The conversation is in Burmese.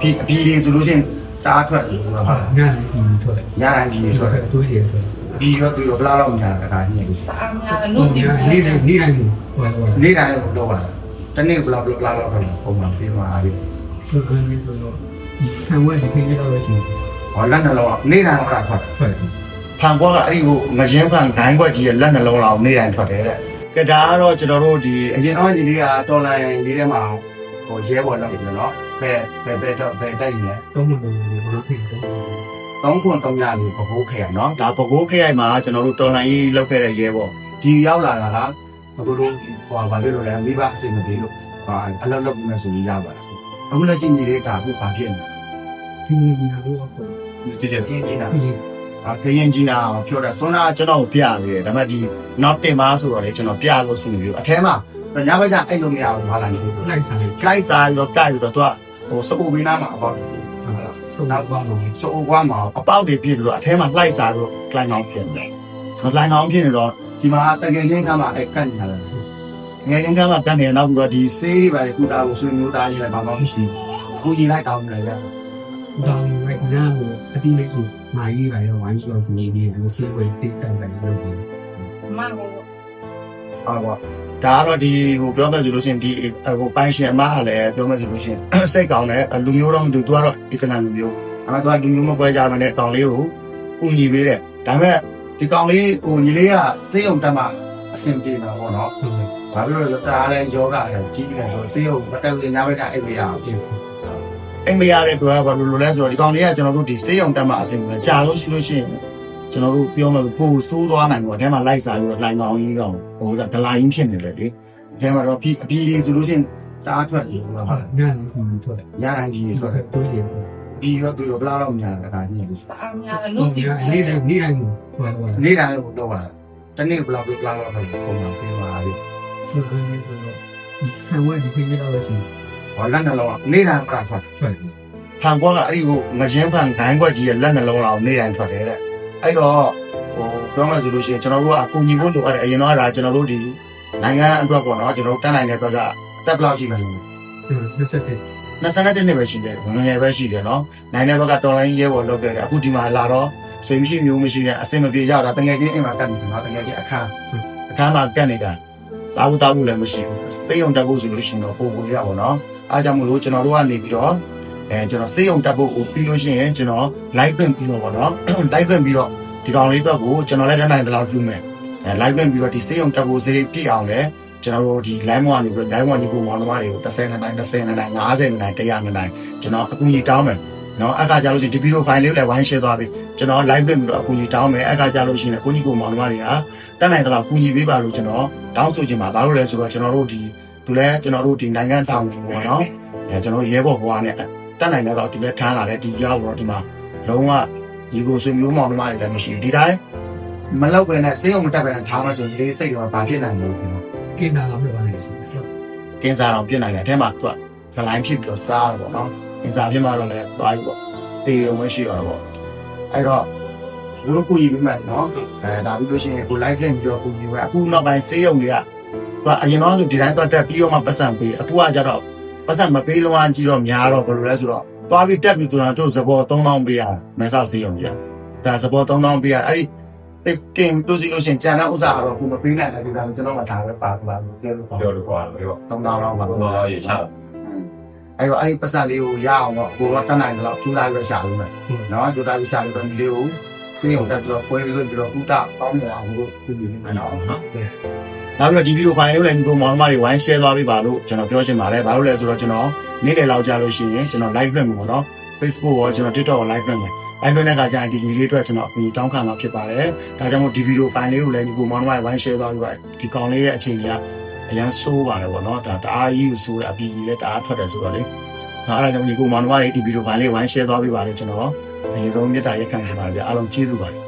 ပြီးအပြီးလေးဆိုလို့ရှိရင်တအားထွက်တယ်ဟုတ်လားညနေပြီးထွက်တယ်ရတိုင်းပြီးဒီထွက်ထွက်တယ်တွေးရထွက်ပြီးတော့သူတို့ဘလားတော့များတာဒါညင်လို့ရှိရင်တအားများတယ်လို့စီနေ့တိုင်းနေ့တိုင်းဟိုဟိုနေ့တိုင်းတော့ပါတနေ့ဘလားဘလားတော့တော့ပုံမှန်ပြီးမှအားပြီးဆိုကနေဆိုတော့ဒီခံဝဲဒီခေတ်တော့ရှိဟောလက်နှလုံးနေ့တိုင်းတော့ထွက်တယ်ထွက်တယ်ဖန်ကွာကအဲ့ဒီကိုငရင်ဖန်ဂိုင်းကွက်ကြီးရဲ့လက်နှလုံးလောက်နေ့တိုင်းထွက်တယ်တဲ့ကဲဒါကတော့ကျွန်တော်တို့ဒီအရင်တော့ဒီလေးကတော်လိုင်းလေးထဲမှာ ဟိုရဲဘော်လောက်ပြီနော်ဘယ်ဘယ်ဘယ်တော့ဘယ်တိုက်ရင်လဲတော့မလို့ဒီဘာဖြစ်လဲ3ခွန်3ညလေးပကိုးခရိုင်နော်ဒါပကိုးခရိုင်မှာကျွန်တော်တို့တော်လိုင်းကြီးလောက်ခဲ့တဲ့ရဲဘော်ဒီရောက်လာတာကအခုတို့ဟိုဘာလို့လဲမိဘအစိမပြေလို့ဟာအလုပ်လုပ်နေဆိုပြီးရပါတယ်အခုလက်ရှိညီလေးကအခုဘာဖြစ်နေဒီနေ့ကတော့ဟုတ်ကြည့်ကြလဲရှင်းကြည့်တာဒီအာခရင်ကြီးနာပြောတာဆွမ်းနာကျွန်တော်ပြနေတယ်ဒါပေမဲ့ဒီနောက်တင်ပါဆိုတော့လေကျွန်တော်ပြလို့ရှိနေပြီအထဲမှာ ညဘက်ကျအဲ့လိုမရဘူးဟာလာနေပြီလိုက်စားတယ်ကြိုက်စားပြီးတော့ကြိုက်ပြီးတော့သူကဟိုစပူဘီနာမှာအပေါက်ဆုံးတော့ဘာလို့စိုးကွာမှာအပေါက်တွေပြည့်ပြီးတော့အထဲမှာလှိုက်စားပြီးတော့လှိုင်းအောင်ဖြစ်တယ်မလှိုင်းအောင်ဖြစ်နေတော့ဒီမှာတကယ်ချင်းကမှအဲ့ကတ်နေတာလေငယ်ချင်းကမှကတ်နေနောက်ပြီးတော့ဒီဆေးတွေပါလေကုတာကိုဆွေမျိုးသားကြီးလည်းဘာမှမရှိဘူးကိုကြီးလိုက်တောင်းနေတယ်ဒါလိုက်နာကိုအတိလေးကိုမာကြီးပါရောဝိုင်းဆိုတော့နေနေလို့စေးဝဲတိတ်တောက်တယ်လို့ပြောမကို ဟုတ်ပါဒါကတော့ဒီဟိုပြောမယ်ဆိုလို့ရှိရင်ဒီဟိုပိုင်းရှင်အမကလည်းပြောမယ်ဆိုလို့ရှိရင်စိတ်ကောင်းတယ်လူမျိုးတော့မတူသူကတော့အစ္စလာမ်လူမျိုးအမသူကလူမျိုးမပွဲကြမနဲ့တောင်လေးကိုကူညီပေးတယ်ဒါပေမဲ့ဒီကောင်လေးဟိုညီလေးကစိတ်ုံတက်မှအဆင်ပြေမှာပေါ့နော်ဟုတ်တယ်ဘာဖြစ်လို့လဲဆိုတော့ဒါလည်းယောဂရကြီးတယ်ဆိုစိတ်ုံမတက်လို့ညဘက်ကအိပ်မရအောင်ပြင်အိမ်မရတဲ့ကွာဘာလို့လဲဆိုတော့ဒီကောင်လေးကကျွန်တော်တို့ဒီစေးုံတက်မှအဆင်ပြေကြာလို့ရှိလို့ရှိရင် ကျွန်တော်တို့ပြောမယ်ပို့ဆိုးသွားနိုင်ပေါ့အဲမှာလိုက်စားပြီးတော့လှိုင်ကောင်ကြီးတော့ဟိုဒလာရင်းဖြစ်နေတယ်လေအဲမှာတော့ပြီးအပြီးလေးဆိုလို့ရှိရင်တအားထွက်တယ်ဟုတ်လားညနေပြီးထွက်တယ်ရတိုင်းကြီးထွက်တယ်တွေးရထွက်ပြီးတော့သူတို့ဘလားတော့များတာဒါညင်လို့တအားများတယ်လို့စီနေ့တိုင်းနေ့တိုင်းဟိုဟိုနေ့တိုင်းတော့ပါတနေ့ဘလားဘလားတော့ပုံမှန်ပြီးပါပြီဆိုကနေဆိုတော့ဒီခံဝဲဒီခေတ်တော့ရှိဟောလက်နှလုံးနေ့တိုင်းကထွက်ထွက်တယ်ဖန်ကွာကအဲ့ဒီကိုငရင်ဖန်ဂိုင်းကွက်ကြီးရဲ့လက်နှလုံးလောက်နေ့တိုင်းထွက်တယ်တဲ့ အဲ့တော့ဟိုပြောမှဆိုလို့ရှိရင်ကျွန်တော်တို့ကအကူညီဖို့လိုအပ်တယ်အရင်တော့ဒါကျွန်တော်တို့ဒီနိုင်ငံအတွက်ပေါ့နော်ကျွန်တော်တို့တက်နိုင်တဲ့ဘက်ကအသက်ဘယ်လောက်ရှိမလဲ27 21နှစ်ပဲရှိတယ်ငငယ်ပဲရှိတယ်နော်နိုင်တဲ့ဘက်ကတော်လိုင်းရဲဘော်လုပ်ခဲ့တယ်အခုဒီမှာလာတော့ဆွေမရှိမျိုးမရှိတဲ့အစင်မပြေကြတာတကယ်ချင်းအိမ်မှာကတ်နေတယ်နော်တကယ်ချင်းအခန်းအခန်းမှာကတ်နေတာစားဖို့တောက်ဖို့လည်းမရှိဘူးစေးုံတက်ဖို့ဆိုလို့ရှိရင်တော့ပုံပုံရပါတော့အားကြောင့်မလို့ကျွန်တော်တို့ကနေပြီးတော့ အဲကျွန်တော်စေးုံတက်ဖို့ကိုပြီးလို့ရှိရင်ကျွန်တော် live ပြင်ပြီးတော့ပေါ့နော် live ပြင်ပြီးတော့ဒီကောင်လေးဘက်ကိုကျွန်တော်လည်းတန်းနိုင်တယ်လို့ပြုမယ်အဲ live ပြင်ပြီးတော့ဒီစေးုံတက်ဖို့စေးပြည့်အောင်လည်းကျွန်တော်တို့ဒီ line 1ကနေပြီးတော့ line 1ဒီကိုမောင်နှမတွေကို30နဲ့တိုင်း30နဲ့တိုင်း50နဲ့တိုင်း100နဲ့တိုင်းကျွန်တော်အကူအညီတောင်းမယ်နော်အခါကြလို့ရှိရင်ဒီဗီဒီယိုဖိုင်လေးကိုလည်းဝိုင်း share သွားပြီကျွန်တော် live ပြင်ပြီးတော့အကူအညီတောင်းမယ်အခါကြလို့ရှိရင်ကိုကြီးကိုမောင်နှမတွေကတန်းနိုင်တယ်လို့ကူညီပေးပါလို့ကျွန်တော်တောင်းဆိုချင်ပါဘာလို့လဲဆိုတော့ကျွန်တော်တို့ဒီသူလဲကျွန်တော်တို့ဒီနိုင်ငံတောင်းပေါ့နော်အဲကျွန်တော်ရဲဘော်ဘွားနဲ့ တန်းနိုင်တော့သူလဲထမ်းလာတယ်ဒီရောက်တော့ဒီမှာလုံးဝဒီကိုဆွေမျိုးမောင်နှမတွေလည်းမရှိဘူးဒီတိုင်းမလောက်ပဲနဲ့စေးအောင်မတက်ပဲနဲ့ထားမှဆိုရင်ဒီစိတ်တော့ဘာဖြစ်နိုင်လို့ကင်းလာတော့ပြောနေစီကင်းစားတော့ပြစ်နိုင်တယ်အဲထဲမှာသူကဂလိုင်းဖြစ်ပြီးတော့စားတယ်ပေါ့နော်ကင်းစားဖြစ်မှတော့လည်းသွားပြီပေါ့တေရုံမရှိတော့ပေါ့အဲ့တော့ဘလို့ကိုကြီးပြီးမှနော်အဲဒါပြီးလို့ရှိရင်ကို live လင့်ပြီးတော့ကိုကြီးပဲအခုနောက်ပိုင်းစေးရုံတွေကသူကအရင်တော့ဆိုဒီတိုင်းတော့တက်ပြီးတော့မှပတ်စံပေးအခုကကြတော့ ပတ်စံမပေးလို့အကြီးတော့များတော့ဘယ်လိုလဲဆိုတော့သွားပြီးတက်ပြီးသူကတို့စပေါ်3000ပေးရမဲဆောက်စေးရုံကြီးဒါစပေါ်3000ပေးရအဲ့ဒီကင်တူစီလို့ရှိရင်ကျန်တဲ့ဥစ္စာကတော့ကိုမပေးနိုင်တယ်ဒီကကျွန်တော်ကဒါပဲပါပါလို့ပြောလို့ပါပြောလို့ကွာလို့သုံးတောင်းတော့ပါတော့ရေချအဲ့တော့အဲ့ဒီပတ်စံလေးကိုရအောင်တော့ကိုတော့တတ်နိုင်တော့ထူလာပြီးရှာလို့မယ်နော်ကြိုတာပြီးရှာလို့တော့ဒီလေးကိုစေးအောင်တက်ပြီးတော့ပွဲပြီးပြီးတော့ဥတာပေါင်းနေအောင်လို့ပြည်ပြီးနေတော့နော် နောက်ပြီးတော့ဒီဗီဒီယိုဖိုင်လေးလည်းဒီပုံမောင်နှမတွေဝိုင်း share သွားပေးပါလို့ကျွန်တော်ပြောချင်ပါတယ်ဘာလို့လဲဆိုတော့ကျွန်တော်နေ့လယ်လောက်ကြာလို့ရှိရင်ကျွန်တော် live လုပ်မှာပေါ့နော် Facebook ရောကျွန်တော် TikTok ရော live လုပ်မှာ live လုပ်တဲ့အခါကျရင်ဒီညီလေးအတွက်ကျွန်တော်အပြင်တောင်းခံမှာဖြစ်ပါတယ်ဒါကြောင့်မို့ဒီဗီဒီယိုဖိုင်လေးကိုလည်းဒီပုံမောင်နှမတွေဝိုင်း share သွားပြီးပါဒီကောင်လေးရဲ့အခြေအနေကအရန်ဆိုးပါတယ်ပေါ့နော်ဒါတအားကြီးကိုဆိုးတယ်အပြင်ကြီးလည်းတအားထွက်တယ်ဆိုတော့လေ။ဒါအဲ့ဒါကြောင့်ဒီကိုမောင်နှမတွေဒီဗီဒီယိုဖိုင်လေးဝိုင်း share သွားပေးပါလို့ကျွန်တော်အရင်ဆုံးမေတ္တာရက်ခံချင်ပါတယ်ဗျအားလုံးကျေးဇူးပါတယ်